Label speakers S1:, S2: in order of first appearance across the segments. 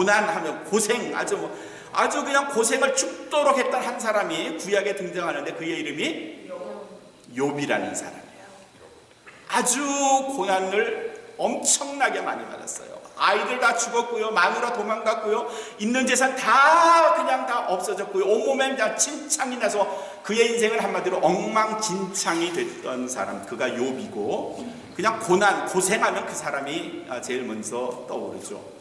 S1: 고난, 고난하면 고생, 아주 뭐, 아주 그냥 고생을 죽도록 했던 한 사람이 구약에 등장하는데 그의 이름이 욥이라는 사람이에요. 아주 고난을 엄청나게 많이 받았어요. 아이들 다 죽었고요. 마누라 도망갔고요. 있는 재산 다 그냥 다 없어졌고요. 온몸에 다 진창이 나서 그의 인생은 한마디로 엉망진창이 됐던 사람. 그가 욥이고 그냥 고난, 고생하면 그 사람이 제일 먼저 떠오르죠.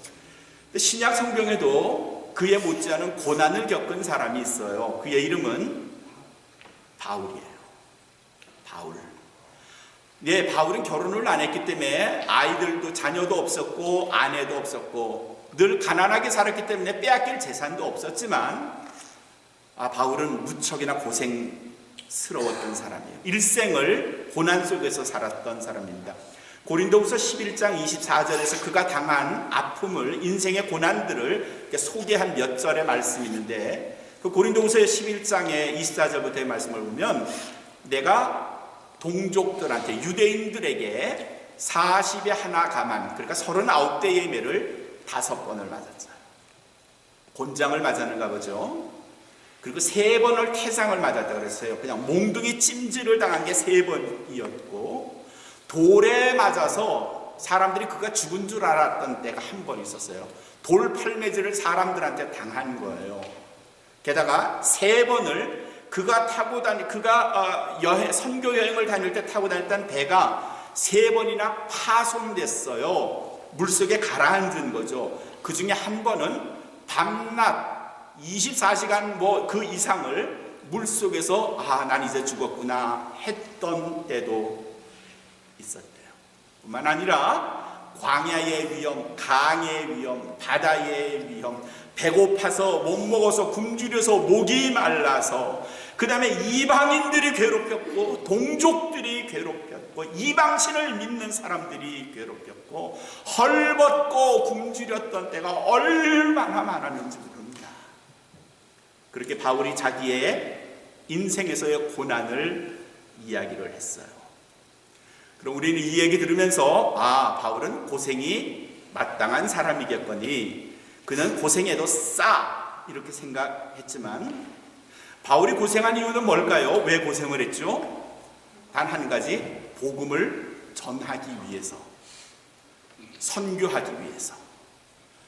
S1: 신약 성경에도 그에 못지않은 고난을 겪은 사람이 있어요. 그의 이름은 바울이에요. 바울. 예, 바울은 결혼을 안 했기 때문에 아이들도 자녀도 없었고 아내도 없었고 늘 가난하게 살았기 때문에 빼앗길 재산도 없었지만 아, 바울은 무척이나 고생스러웠던 사람이에요. 일생을 고난 속에서 살았던 사람입니다. 고린도후서 11장 24절에서 그가 당한 아픔을 인생의 고난들을 소개한 몇 절의 말씀이 있는데 그 고린도후서 11장의 24절부터의 말씀을 보면 내가 동족들한테 유대인들에게 40에 하나 가만 그러니까 39대의 매를 다섯 번을 맞았죠. 곤장을 맞았는가 보죠. 그리고 세 번을 태상을 맞았다 그랬어요. 그냥 몽둥이 찜질을 당한 게 세 번이었고 돌에 맞아서 사람들이 그가 죽은 줄 알았던 때가 한 번 있었어요. 돌 팔매질을 사람들한테 당한 거예요. 게다가 세 번을 그가 타고 다니 그가 어, 여행 선교 여행을 다닐 때 타고 다녔던 배가 세 번이나 파손됐어요. 물속에 가라앉은 거죠. 그 중에 한 번은 밤낮 24시간 뭐 그 이상을 물속에서 아, 난 이제 죽었구나 했던 때도 있었대요. 뿐만 아니라 광야의 위험, 강의 위험, 바다의 위험, 배고파서 못 먹어서 굶주려서 목이 말라서 그 다음에 이방인들이 괴롭혔고 동족들이 괴롭혔고 이방신을 믿는 사람들이 괴롭혔고 헐벗고 굶주렸던 때가 얼마나 많았는지 모릅니다. 그렇게 바울이 자기의 인생에서의 고난을 이야기를 했어요. 그럼 우리는 이 얘기 들으면서 아 바울은 고생이 마땅한 사람이겠거니 그는 고생해도 싸 이렇게 생각했지만 바울이 고생한 이유는 뭘까요? 왜 고생을 했죠? 단 한 가지 복음을 전하기 위해서 선교하기 위해서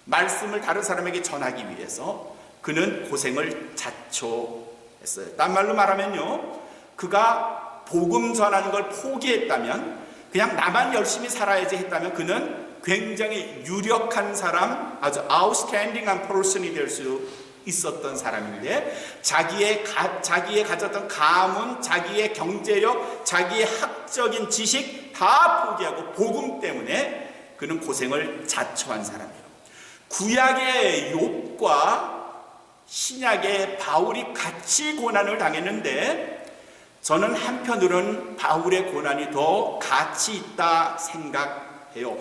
S1: 말씀을 다른 사람에게 전하기 위해서 그는 고생을 자초했어요. 딴 말로 말하면요. 그가 복음 전하는 걸 포기했다면 그냥 나만 열심히 살아야지 했다면 그는 굉장히 유력한 사람, 아주 아웃스탠딩한 퍼슨이 될 수 있었던 사람인데 자기의 가, 자기의 가졌던 가문, 자기의 경제력, 자기의 학적인 지식 다 포기하고 복음 때문에 그는 고생을 자초한 사람이에요. 구약의 욥과 신약의 바울이 같이 고난을 당했는데 저는 한편으로는 바울의 고난이 더 가치 있다 생각해요.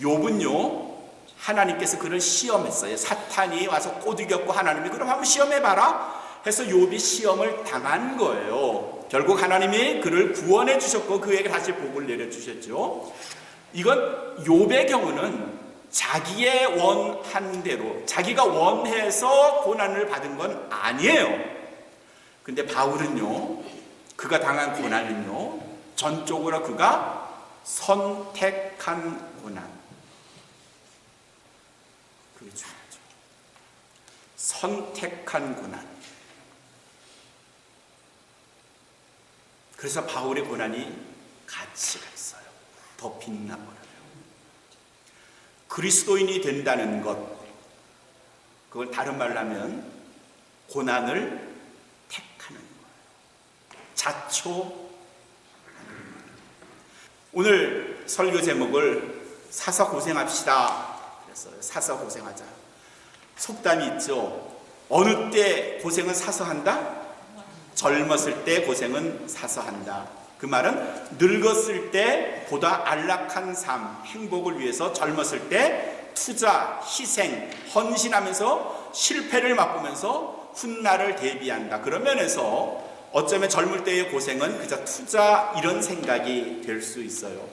S1: 욥은요 하나님께서 그를 시험했어요. 사탄이 와서 꼬드겼고 하나님이 그럼 한번 시험해봐라 해서 욥이 시험을 당한 거예요. 결국 하나님이 그를 구원해 주셨고 그에게 다시 복을 내려 주셨죠. 이건 욥의 경우는 자기의 원한 대로 자기가 원해서 고난을 받은 건 아니에요. 근데 바울은요. 그가 당한 고난은요. 전적으로 그가 선택한 고난. 그게 중요하죠. 선택한 고난. 그래서 바울의 고난이 가치가 있어요. 더 빛나버려요. 그리스도인이 된다는 것, 그걸 다른 말로 하면 고난을. 자초. 오늘 설교 제목을 사서 고생합시다. 그랬어요. 사서 고생하자. 속담이 있죠. 어느 때 고생은 사서 한다? 젊었을 때 고생은 사서 한다. 그 말은 늙었을 때 보다 안락한 삶, 행복을 위해서 젊었을 때 투자, 희생, 헌신하면서 실패를 맛보면서 훗날을 대비한다. 그런 면에서 어쩌면 젊을 때의 고생은 그저 투자 이런 생각이 될 수 있어요.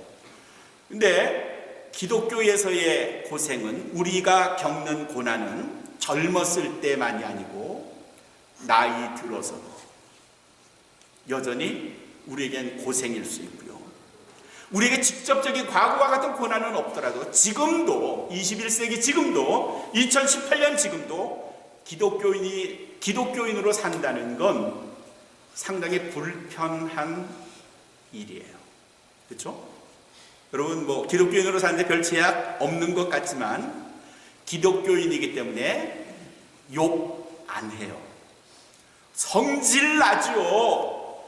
S1: 근데 기독교에서의 고생은 우리가 겪는 고난은 젊었을 때만이 아니고 나이 들어서도 여전히 우리에겐 고생일 수 있고요. 우리에게 직접적인 과거와 같은 고난은 없더라도 지금도 21세기 지금도 2018년 지금도 기독교인이 기독교인으로 산다는 건 상당히 불편한 일이에요. 그렇죠? 여러분 뭐 기독교인으로 사는데 별 제약 없는 것 같지만 기독교인이기 때문에 욕 안 해요. 성질 나죠.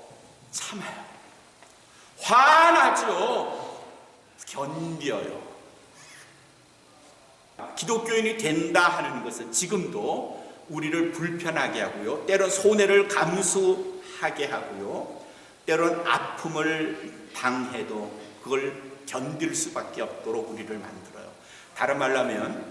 S1: 참아요. 화나죠. 견뎌요. 기독교인이 된다 하는 것은 지금도 우리를 불편하게 하고요. 때론 손해를 감수 하게 하고요. 때론 아픔을 당해도 그걸 견딜 수밖에 없도록 우리를 만들어요. 다른 말로 하면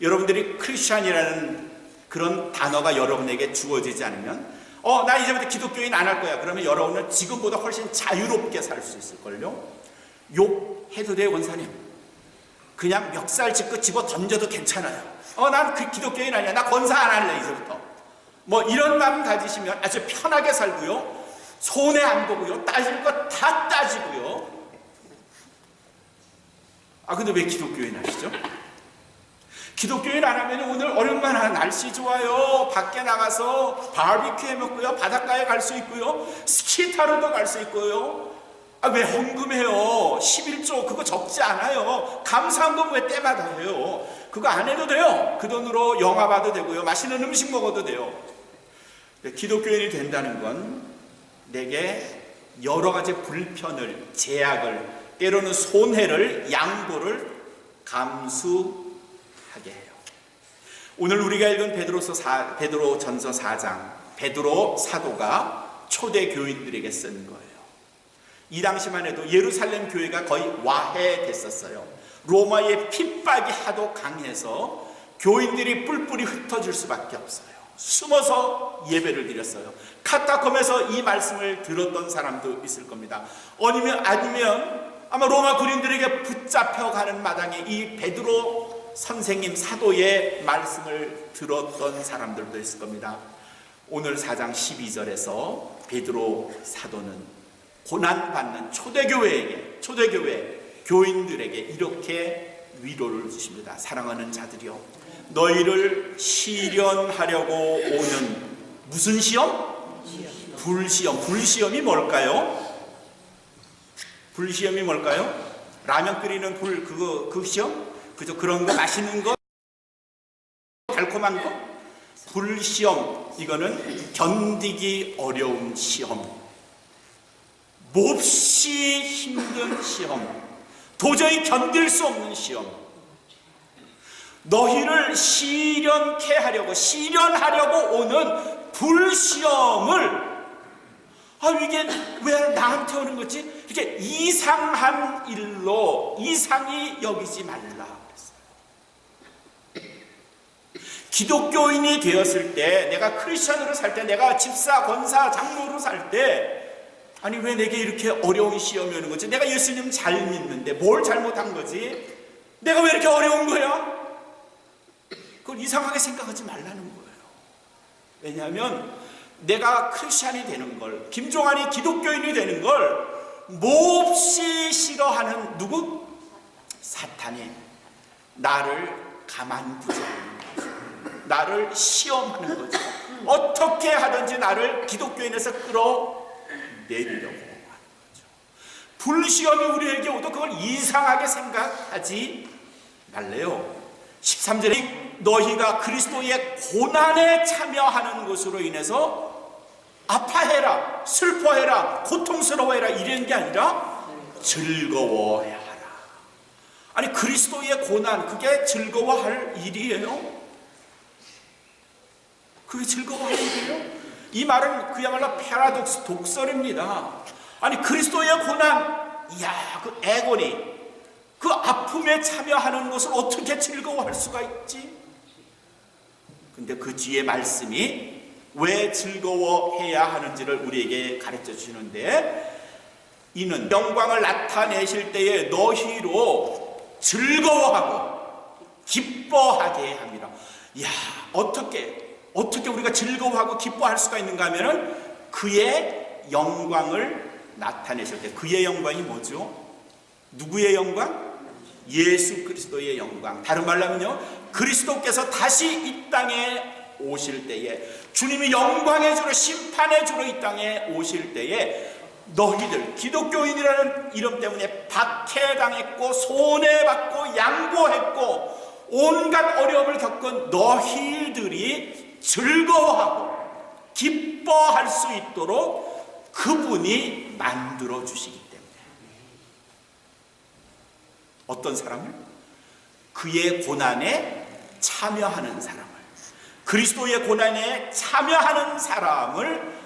S1: 여러분들이 크리스천이라는 그런 단어가 여러분에게 주어지지 않으면 어, 나 이제부터 기독교인 안 할 거야. 그러면 여러분은 지금보다 훨씬 자유롭게 살 수 있을걸요? 욕 해도 돼요, 원사님. 그냥 멱살 짚고 집어 던져도 괜찮아요. 어, 난 그 기독교인 아니야. 나 권사 안 할래, 이제부터. 뭐 이런 마음 가지시면 아주 편하게 살고요. 손해 안 보고요. 따질 거다 따지고요. 아, 근데 왜 기독교인 하시죠? 기독교인 안 하면 오늘 얼마나 날씨 좋아요. 밖에 나가서 바비큐 해 먹고요. 바닷가에 갈 수 있고요. 스키 타러도 갈 수 있고요. 아, 왜 헌금해요? 11조 그거 적지 않아요. 감사헌금 왜 때마다 해요? 그거 안 해도 돼요. 그 돈으로 영화 봐도 되고요. 맛있는 음식 먹어도 돼요. 기독교인이 된다는 건 내게 여러 가지 불편을, 제약을, 때로는 손해를, 양보를 감수 하게 해요. 오늘 우리가 읽은 베드로서 사, 베드로 전서 4장 베드로 사도가 초대 교인들에게 쓴 거예요. 이 당시만 해도 예루살렘 교회가 거의 와해됐었어요. 로마의 핍박이 하도 강해서 교인들이 뿔뿔이 흩어질 수밖에 없어요. 숨어서 예배를 드렸어요. 카타콤에서 이 말씀을 들었던 사람도 있을 겁니다. 아니면 아니면 아마 로마 군인들에게 붙잡혀 가는 마당에 이 베드로 선생님 사도의 말씀을 들었던 사람들도 있을 겁니다. 오늘 4장 12절에서 베드로 사도는 고난 받는 초대교회에게 초대교회 교인들에게 이렇게 위로를 주십니다. 사랑하는 자들이여 너희를 시련하려고 오는 무슨 시험? 불시험. 불시험이 뭘까요? 불시험이 뭘까요? 라면 끓이는 불 그거 그 시험? 그죠? 그런 거 맛있는 거 달콤한 거 불시험 이거는 견디기 어려운 시험 몹시 힘든 시험 도저히 견딜 수 없는 시험 너희를 시련케 하려고 시련하려고 오는 불시험을 아 이게 왜 나한테 오는 거지? 이렇게 이상한 일로 이상히 여기지 말라. 기독교인이 되었을 때, 내가 크리스천으로 살 때, 내가 집사, 권사, 장로로 살 때, 아니 왜 내게 이렇게 어려운 시험이 오는 거지? 내가 예수님 잘 믿는데 뭘 잘못한 거지? 내가 왜 이렇게 어려운 거야? 그걸 이상하게 생각하지 말라는 거예요. 왜냐하면 내가 크리스천이 되는 걸, 김종환이 기독교인이 되는 걸 몹시 싫어하는 누구? 사탄이 나를 가만두지 않는 거죠. 나를 시험하는 거죠. 어떻게 하든지 나를 기독교인에서 끌어 내리려고 하는 거죠. 불시험이 우리에게 오도 그걸 이상하게 생각하지 말래요. 13절에 너희가 그리스도의 고난에 참여하는 것으로 인해서 아파해라, 슬퍼해라, 고통스러워해라 이런 게 아니라 즐거워해야 하라. 아니 그리스도의 고난 그게 즐거워할 일이에요? 그게 즐거워할 일이에요? 이 말은 그야말로 패러독스 독설입니다. 아니 그리스도의 고난, 이야 그 애고니 그 아픔에 참여하는 것을 어떻게 즐거워할 수가 있지? 근데 그 뒤에 말씀이 왜 즐거워해야 하는지를 우리에게 가르쳐 주시는데 이는 영광을 나타내실 때에 너희로 즐거워하고 기뻐하게 합니다. 야 어떻게 어떻게 우리가 즐거워하고 기뻐할 수가 있는가 하면은 그의 영광을 나타내실 때 그의 영광이 뭐죠? 누구의 영광? 예수 그리스도의 영광. 다른 말로 하면요. 그리스도께서 다시 이 땅에 오실 때에 주님이 영광의 주로 심판의 주로 이 땅에 오실 때에 너희들 기독교인이라는 이름 때문에 박해당했고 손해받고 양보했고 온갖 어려움을 겪은 너희들이 즐거워하고 기뻐할 수 있도록 그분이 만들어 주시기 때문에. 어떤 사람을? 그의 고난에 참여하는 사람을. 그리스도의 고난에 참여하는 사람을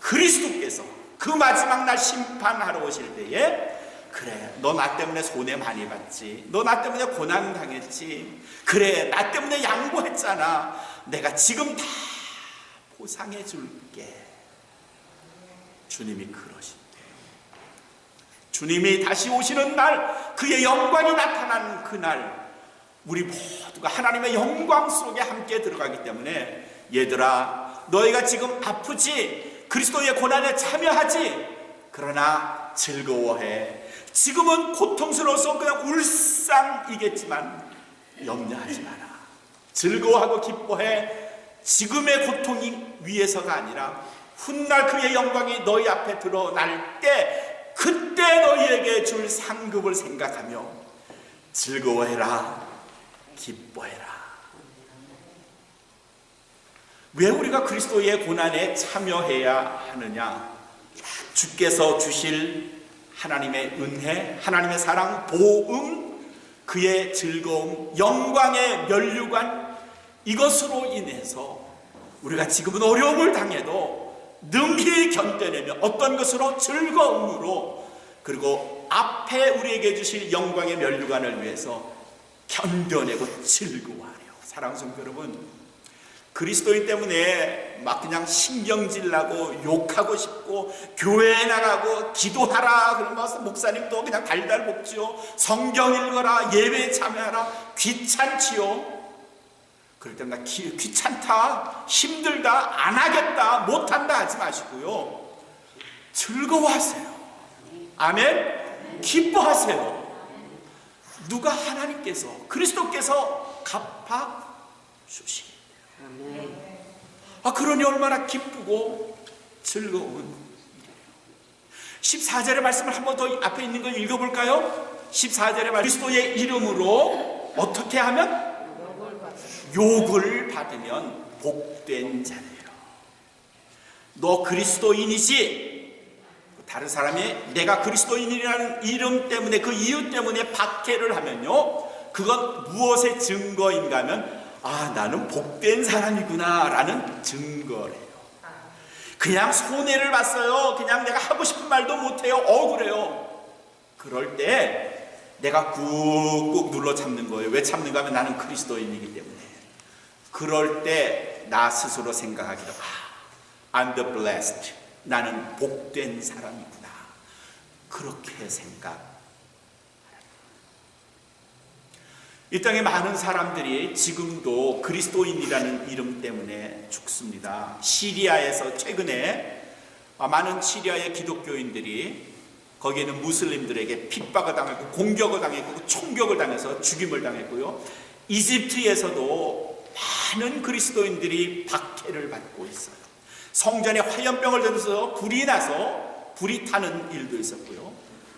S1: 그리스도께서 그 마지막 날 심판하러 오실 때에 그래 너 나 때문에 손해 많이 봤지. 너 나 때문에 고난 당했지. 그래 나 때문에 양보했잖아 내가 지금 다 보상해 줄게. 주님이 그러신대. 주님이 다시 오시는 날 그의 영광이 나타나는 그날 우리 모두가 하나님의 영광 속에 함께 들어가기 때문에 얘들아 너희가 지금 아프지? 그리스도의 고난에 참여하지? 그러나 즐거워해. 지금은 고통스러워서 그냥 울상이겠지만 염려하지 마라 즐거워하고 기뻐해 지금의 고통이 위에서가 아니라 훗날 그의 영광이 너희 앞에 드러날 때 그때 너희에게 줄 상급을 생각하며 즐거워해라 기뻐해라. 왜 우리가 그리스도의 고난에 참여해야 하느냐? 주께서 주실 하나님의 은혜 하나님의 사랑 보응 그의 즐거움 영광의 면류관 이것으로 인해서 우리가 지금은 어려움을 당해도 능히 견뎌내며 어떤 것으로 즐거움으로 그리고 앞에 우리에게 주실 영광의 면류관을 위해서 견뎌내고 즐거워하래요. 사랑하는 성도 여러분, 그리스도인 때문에 막 그냥 신경질 나고 욕하고 싶고 교회에 나가고 기도하라 그러면서 목사님도 그냥 달달 볶지요. 성경 읽어라 예배에 참여하라 귀찮지요. 그럴 때나 귀찮다, 힘들다, 안 하겠다, 못한다 하지 마시고요. 즐거워하세요. 아멘? 기뻐하세요. 누가 하나님께서, 그리스도께서 갚아 주시기. 아, 그러니 얼마나 기쁘고 즐거운 일이에요. 14절의 말씀을 한 번 더 앞에 있는 걸 읽어볼까요? 14절의 말, 그리스도의 이름으로 어떻게 하면? 욕을 받으면 복된 자네요. 너 그리스도인이지? 다른 사람이 내가 그리스도인이라는 이름 때문에 그 이유 때문에 박해를 하면요. 그건 무엇의 증거인가 하면 아 나는 복된 사람이구나 라는 증거래요. 그냥 손해를 봤어요. 그냥 내가 하고 싶은 말도 못해요. 억울해요. 그럴 때 내가 꾹꾹 눌러 참는 거예요. 왜 참는가 하면 나는 그리스도인이기 때문에. 그럴 때 나 스스로 생각하기도 아, I'm the blessed. 나는 복된 사람이구나. 그렇게 생각. 이 땅에 많은 사람들이 지금도 그리스도인이라는 이름 때문에 죽습니다. 시리아에서 최근에 많은 시리아의 기독교인들이 거기에는 무슬림들에게 핍박을 당했고 공격을 당했고 총격을 당해서 죽임을 당했고요. 이집트에서도 많은 그리스도인들이 박해를 받고 있어요. 성전에 화염병을 던져서 불이 나서 불이 타는 일도 있었고요.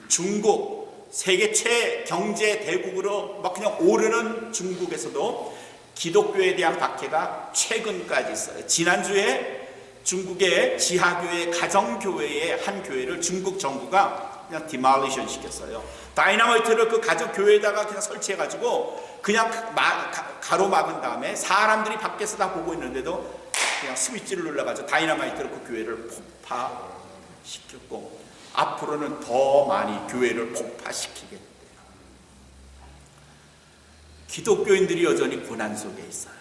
S1: 중국 세계 최경제 대국으로 막 그냥 오르는 중국에서도 기독교에 대한 박해가 최근까지 있어요. 지난주에 중국의 지하교회 가정교회의 한 교회를 중국 정부가 그냥 디말리션 시켰어요. 다이나마이트를 그 가족 교회에다가 그냥 설치해가지고 그냥 마, 가, 가로막은 다음에 사람들이 밖에서 다 보고 있는데도 그냥 스위치를 눌러가지고 다이나마이트로 그 교회를 폭파시켰고 앞으로는 더 많이 교회를 폭파시키겠대요. 기독교인들이 여전히 고난 속에 있어요.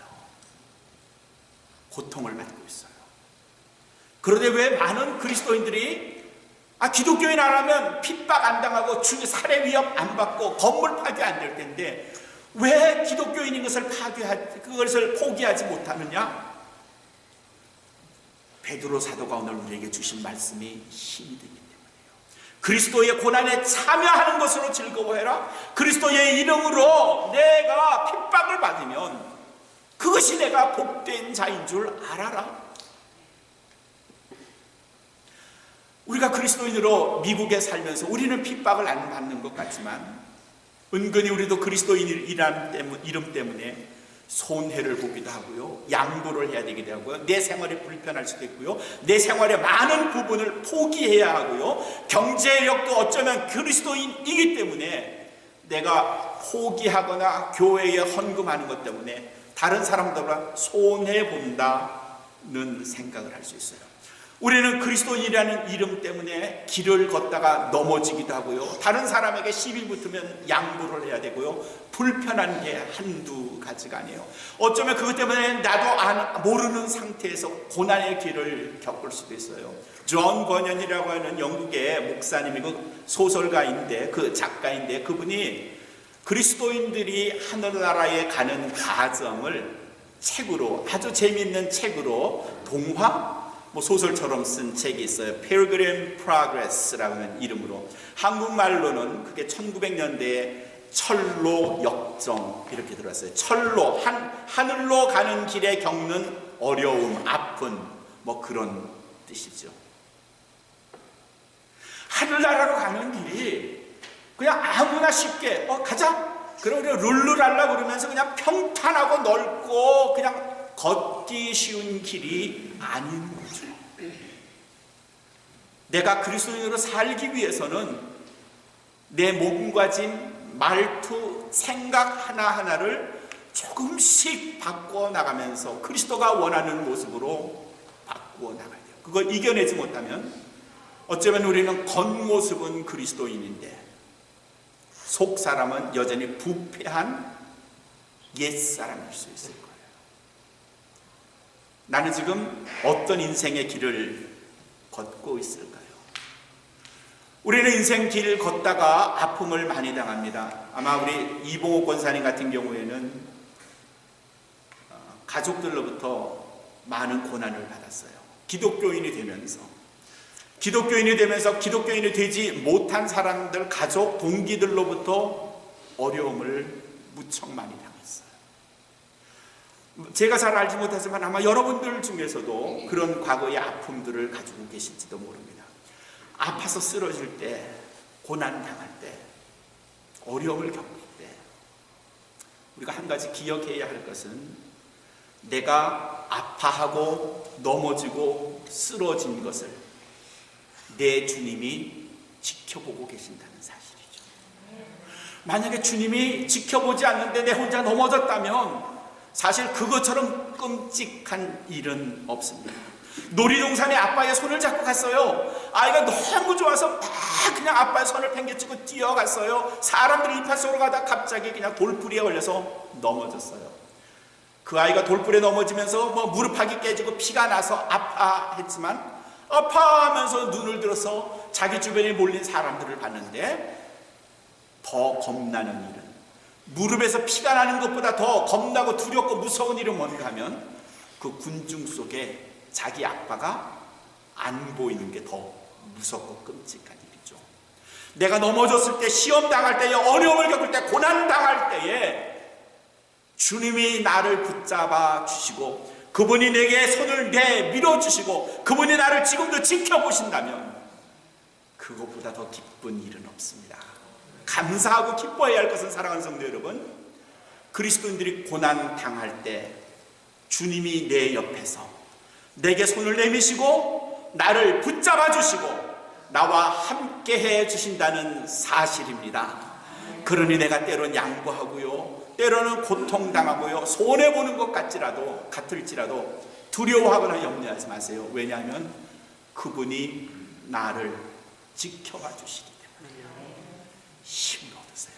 S1: 고통을 받고 있어요. 그런데 왜 많은 그리스도인들이 아 기독교인 안 하면 핍박 안 당하고 주 살해 위협 안 받고 건물 파괴 안 될 텐데 왜 기독교인인 것을 파괴하 그것을 포기하지 못하느냐? 베드로 사도가 오늘 우리에게 주신 말씀이 힘이 되기 때문이에요. 그리스도의 고난에 참여하는 것으로 즐거워해라. 그리스도의 이름으로 내가 핍박을 받으면 그것이 내가 복된 자인 줄 알아라. 우리가 그리스도인으로 미국에 살면서 우리는 핍박을 안 받는 것 같지만 은근히 우리도 그리스도인이라는 때문, 이름 때문에 손해를 보기도 하고요. 양보를 해야 되기도 하고요. 내 생활이 불편할 수도 있고요. 내 생활의 많은 부분을 포기해야 하고요. 경제력도 어쩌면 그리스도인이기 때문에 내가 포기하거나 교회에 헌금하는 것 때문에 다른 사람들보다 손해 본다는 생각을 할 수 있어요. 우리는 그리스도인이라는 이름 때문에 길을 걷다가 넘어지기도 하고요. 다른 사람에게 시비 붙으면 양보를 해야 되고요. 불편한 게 한두 가지가 아니에요. 어쩌면 그것 때문에 나도 안, 모르는 상태에서 고난의 길을 겪을 수도 있어요. 존 버년이라고 하는 영국의 목사님이고 소설가인데 그 작가인데 그분이 그리스도인들이 하늘나라에 가는 과정을 책으로 아주 재미있는 책으로 동화 뭐 소설처럼 쓴 책이 있어요. Pilgrim Progress라고 하는 이름으로 한국말로는 그게 1900년대에 철로 역정 이렇게 들어왔어요. 철로 한 하늘로 가는 길에 겪는 어려움, 아픈 뭐 그런 뜻이죠. 하늘나라로 가는 길이 그냥 아무나 쉽게 어 가자. 우리가 룰루랄라 그러면서 그냥 평탄하고 넓고 그냥 걷기 쉬운 길이 아닌 거죠. 내가 그리스도인으로 살기 위해서는 내 몸가짐, 말투, 생각 하나하나를 조금씩 바꿔 나가면서 그리스도가 원하는 모습으로 바꾸어 나가야 돼요. 그걸 이겨내지 못하면 어쩌면 우리는 겉모습은 그리스도인인데 속 사람은 여전히 부패한 옛 사람일 수 있을 거예요. 나는 지금 어떤 인생의 길을 걷고 있을까요? 우리는 인생 길 걷다가 아픔을 많이 당합니다. 아마 우리 이봉호 권사님 같은 경우에는 어, 가족들로부터 많은 고난을 받았어요. 기독교인이 되면서 기독교인이 되면서 기독교인이 되지 못한 사람들 가족 동기들로부터 어려움을 무척 많이 당했어요. 제가 잘 알지 못하지만 아마 여러분들 중에서도 그런 과거의 아픔들을 가지고 계실지도 모릅니다. 아파서 쓰러질 때, 고난 당할 때, 어려움을 겪을 때, 우리가 한 가지 기억해야 할 것은 내가 아파하고 넘어지고 쓰러진 것을 내 주님이 지켜보고 계신다는 사실이죠. 만약에 주님이 지켜보지 않는데 내 혼자 넘어졌다면 사실 그것처럼 끔찍한 일은 없습니다. 놀이동산에 아빠의 손을 잡고 갔어요. 아이가 너무 좋아서 막 그냥 아빠의 손을 팽개치고 뛰어갔어요. 사람들이 이파 속으로 가다 갑자기 그냥 돌부리에 걸려서 넘어졌어요. 그 아이가 돌불에 넘어지면서 뭐 무릎팍이 깨지고 피가 나서 아파했지만 아파하면서 눈을 들어서 자기 주변에 몰린 사람들을 봤는데 더 겁나는 일은 무릎에서 피가 나는 것보다 더 겁나고 두렵고 무서운 일은 뭔가 하면 그 군중 속에 자기 아빠가 안 보이는 게 더 무섭고 끔찍한 일이죠. 내가 넘어졌을 때 시험 당할 때에 어려움을 겪을 때 고난 당할 때에 주님이 나를 붙잡아 주시고 그분이 내게 손을 내 밀어 주시고 그분이 나를 지금도 지켜보신다면 그것보다 더 기쁜 일은 없습니다. 감사하고 기뻐해야 할 것은 사랑하는 성도 여러분 그리스도인들이 고난 당할 때 주님이 내 옆에서 내게 손을 내미시고 나를 붙잡아 주시고 나와 함께 해 주신다는 사실입니다. 그러니 내가 때론 양보하고요. 때로는 고통당하고요. 손해 보는 것 같지라도, 같을지라도 두려워하거나 염려하지 마세요. 왜냐하면 그분이 나를 지켜봐 주시기 힘을 얻으세요.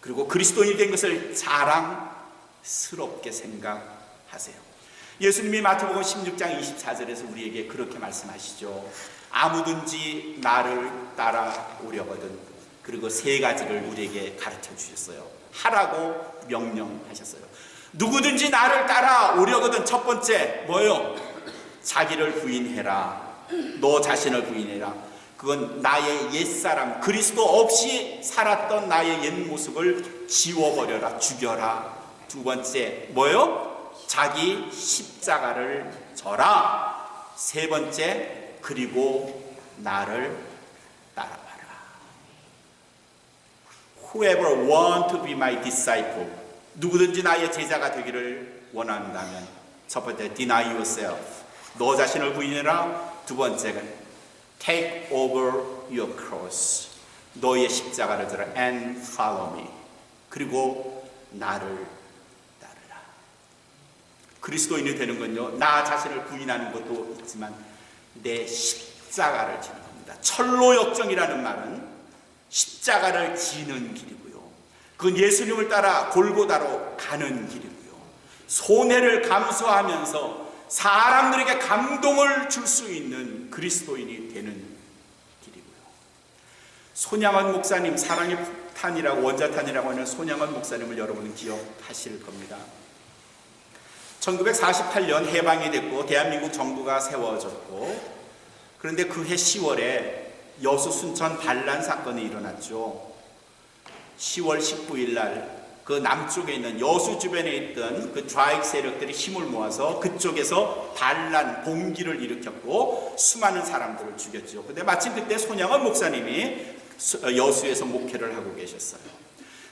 S1: 그리고 그리스도인이 된 것을 자랑스럽게 생각하세요. 예수님이 마태복음 16장 24절에서 우리에게 그렇게 말씀하시죠. 아무든지 나를 따라오려거든 그리고 세 가지를 우리에게 가르쳐 주셨어요. 하라고 명령하셨어요. 누구든지 나를 따라오려거든 첫 번째 뭐요? 자기를 부인해라. 너 자신을 부인해라. 그건 나의 옛사람 그리스도 없이 살았던 나의 옛 모습을 지워버려라 죽여라. 두 번째 뭐요? 자기 십자가를 져라. 세 번째 그리고 나를 따라와라. Whoever want to be my disciple 누구든지 나의 제자가 되기를 원한다면 첫 번째 deny yourself 너 자신을 부인해라. 두 번째가 take over your cross 너의 십자가를 들어 and follow me 그리고 나를 따르라. 그리스도인이 되는 건요 나 자신을 부인하는 것도 있지만 내 십자가를 지는 겁니다. 철로 역정이라는 말은 십자가를 지는 길이고요. 그건 예수님을 따라 골고다로 가는 길이고요. 손해를 감수하면서 사람들에게 감동을 줄 수 있는 그리스도인이 되는 길이고요. 손양원 목사님 사랑의 폭탄이라고 원자탄이라고 하는 손양원 목사님을 여러분은 기억하실 겁니다. 1948년 해방이 됐고 대한민국 정부가 세워졌고 그런데 그 해 10월에 여수 순천 반란 사건이 일어났죠. 10월 19일 날 그 남쪽에 있는 여수 주변에 있던 그 좌익 세력들이 힘을 모아서 그쪽에서 반란 봉기를 일으켰고 수많은 사람들을 죽였죠. 근데 마침 그때 손양원 목사님이 수- 어, 여수에서 목회를 하고 계셨어요.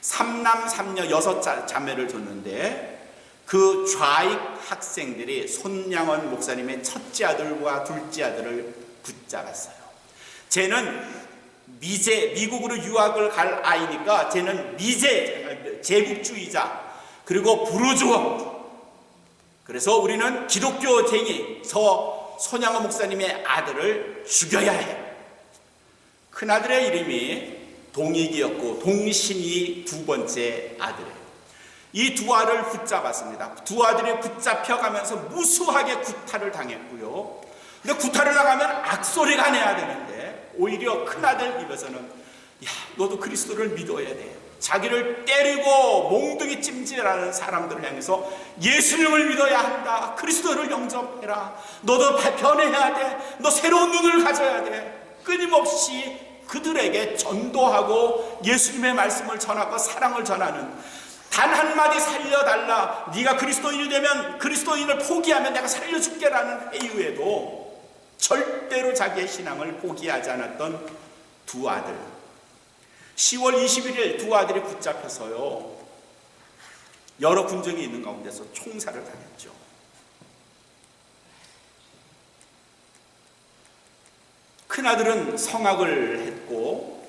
S1: 삼남 삼녀 여섯 자- 자매를 뒀는데 그 좌익 학생들이 손양원 목사님의 첫째 아들과 둘째 아들을 붙잡았어요. 쟤는 미제 미국으로 유학을 갈 아이니까 쟤는 미제 제국주의자 그리고 부르주아 그래서 우리는 기독교쟁이 서 손양원 목사님의 아들을 죽여야 해. 큰 아들의 이름이 동익이었고 동신이 두 번째 아들이에요. 이 두 아들을 붙잡았습니다. 두 아들이 붙잡혀가면서 무수하게 구타를 당했고요. 근데 구타를 나가면 악소리가 내야 되는데 오히려 큰 아들 입에서는 야 너도 그리스도를 믿어야 돼. 자기를 때리고 몽둥이 찜질하는 사람들을 향해서 예수님을 믿어야 한다. 그리스도를 영접해라. 너도 변해야 돼. 너 새로운 눈을 가져야 돼. 끊임없이 그들에게 전도하고 예수님의 말씀을 전하고 사랑을 전하는 단 한마디 살려달라. 네가 그리스도인이 되면 그리스도인을 포기하면 내가 살려줄게라는 회유에도 절대로 자기의 신앙을 포기하지 않았던 두 아들. 10월 21일 두 아들이 붙잡혀서요. 여러 군정이 있는 가운데서 총살을 당했죠. 큰 아들은 성악을 했고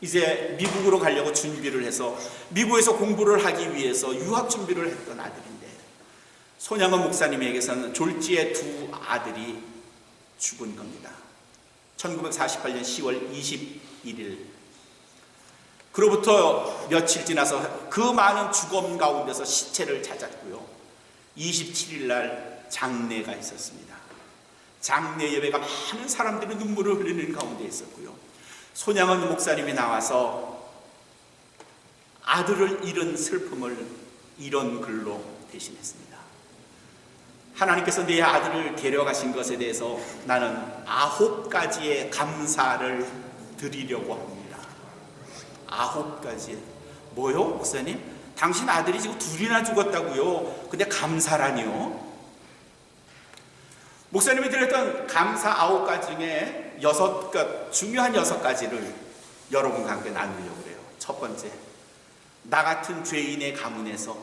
S1: 이제 미국으로 가려고 준비를 해서 미국에서 공부를 하기 위해서 유학 준비를 했던 아들인데 손양원 목사님에게서는 졸지의 두 아들이 죽은 겁니다. 1948년 10월 21일 그로부터 며칠 지나서 그 많은 죽음 가운데서 시체를 찾았고요. 27일 날 장례가 있었습니다. 장례 예배가 많은 사람들이 눈물을 흘리는 가운데 있었고요. 손양원 목사님이 나와서 아들을 잃은 슬픔을 이런 글로 대신했습니다. 하나님께서 내 아들을 데려가신 것에 대해서 나는 아홉 가지의 감사를 드리려고 합니다. 아홉 가지. 뭐요, 목사님? 당신 아들이 지금 둘이나 죽었다고요. 근데 감사라니요? 목사님이 드렸던 감사 아홉 가지 중에 여섯 가 중요한 여섯 가지를 여러분과 함께 나누려고 그래요. 첫 번째, 나 같은 죄인의 가문에서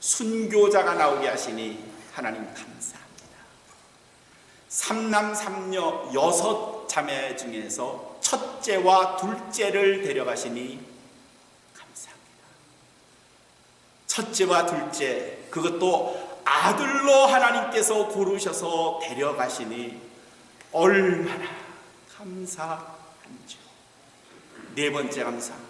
S1: 순교자가 나오게 하시니 하나님 감사합니다. 삼남 삼녀 여섯 자매 중에서 첫째와 둘째를 데려가시니 감사합니다. 첫째와 둘째 그것도 아들로 하나님께서 고르셔서 데려가시니 얼마나 감사한지요. 네 번째 감사.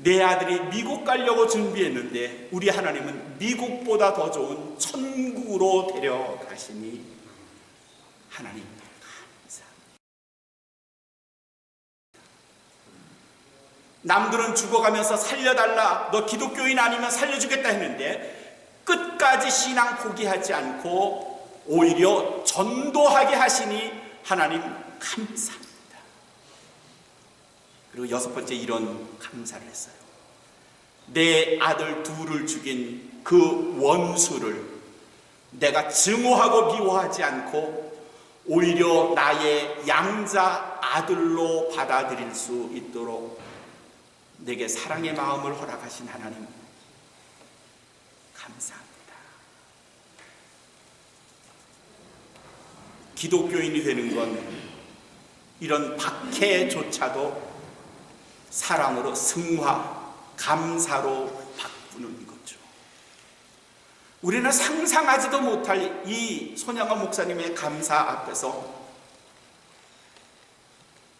S1: 내 아들이 미국 가려고 준비했는데 우리 하나님은 미국보다 더 좋은 천국으로 데려가시니 하나님 감사합니다. 남들은 죽어가면서 살려달라 너 기독교인 아니면 살려주겠다 했는데 끝까지 신앙 포기하지 않고 오히려 전도하게 하시니 하나님 감사합니다. 그리고 여섯 번째 이런 감사를 했어요. 내 아들 둘을 죽인 그 원수를 내가 증오하고 미워하지 않고 오히려 나의 양자 아들로 받아들일 수 있도록 내게 사랑의 마음을 허락하신 하나님 감사합니다. 기독교인이 되는 건 이런 박해조차도 사랑으로 승화, 감사로 바꾸는 거죠. 우리는 상상하지도 못할 이 손양원 목사님의 감사 앞에서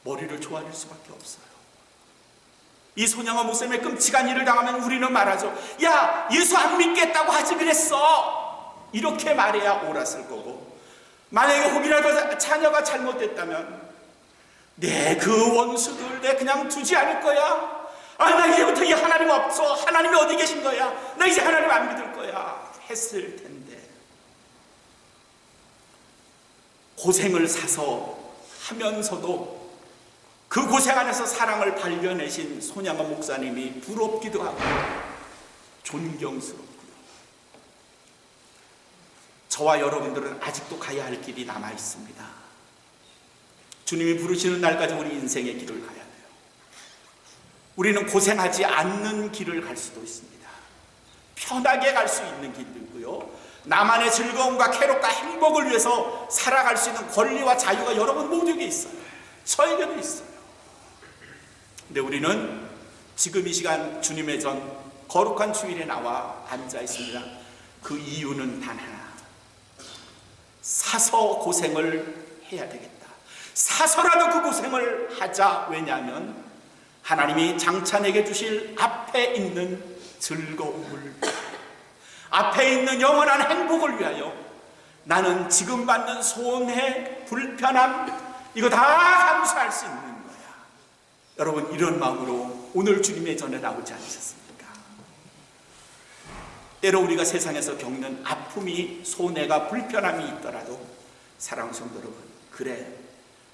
S1: 머리를 조아릴 수밖에 없어요. 이 손양원 목사님의 끔찍한 일을 당하면 우리는 말하죠. 야, 예수 안 믿겠다고 하지 그랬어. 이렇게 말해야 옳았을 거고. 만약에 혹이라도 자녀가 잘못됐다면 내 그 원수들 내 그냥 두지 않을 거야. 아, 나 이제부터 이 하나님 없어. 하나님이 어디 계신 거야? 나 이제 하나님 안 믿을 거야. 했을 텐데. 고생을 사서 하면서도 그 고생 안에서 사랑을 발견하신 손양원 목사님이 부럽기도 하고 존경스럽고요. 저와 여러분들은 아직도 가야 할 길이 남아 있습니다. 주님이 부르시는 날까지 우리 인생의 길을 가야 돼요. 우리는 고생하지 않는 길을 갈 수도 있습니다. 편하게 갈 수 있는 길도 있고요. 나만의 즐거움과 쾌락과 행복을 위해서 살아갈 수 있는 권리와 자유가 여러분 모두에게 있어요. 저에게도 있어요. 근데 우리는 지금 이 시간 주님의 전 거룩한 주일에 나와 앉아 있습니다. 그 이유는 단 하나. 사서 고생을 해야 되겠다. 사서라도 그 고생을 하자. 왜냐하면 하나님이 장차 내게 주실 앞에 있는 즐거움을 앞에 있는 영원한 행복을 위하여 나는 지금 받는 손해, 불편함 이거 다 감수할 수 있는 거야. 여러분 이런 마음으로 오늘 주님의 전에 나오지 않으셨습니까? 때로 우리가 세상에서 겪는 아픔이 손해가 불편함이 있더라도 사랑하는 성도 여러분 그래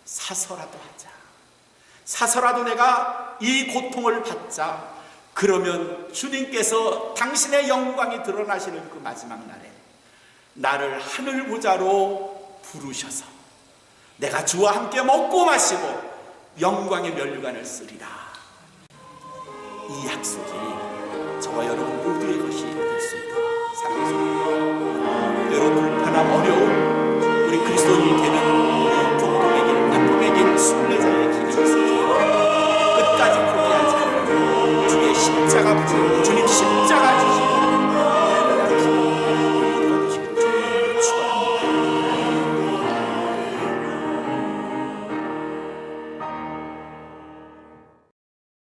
S1: 사서라도 하자. 사서라도 내가 이 고통을 받자. 그러면 주님께서 당신의 영광이 드러나시는 그 마지막 날에 나를 하늘 부자로 부르셔서 내가 주와 함께 먹고 마시고 영광의 면류관을 쓰리라. 이 약속이 저와 여러분 모두의 것이 됐습니다. 사랑하는 때로 불편함 어려움 우리 그리스도인이 되는 순례자의 길이. 끝까지 포기하지 않고 주의 십자가 주님 십자가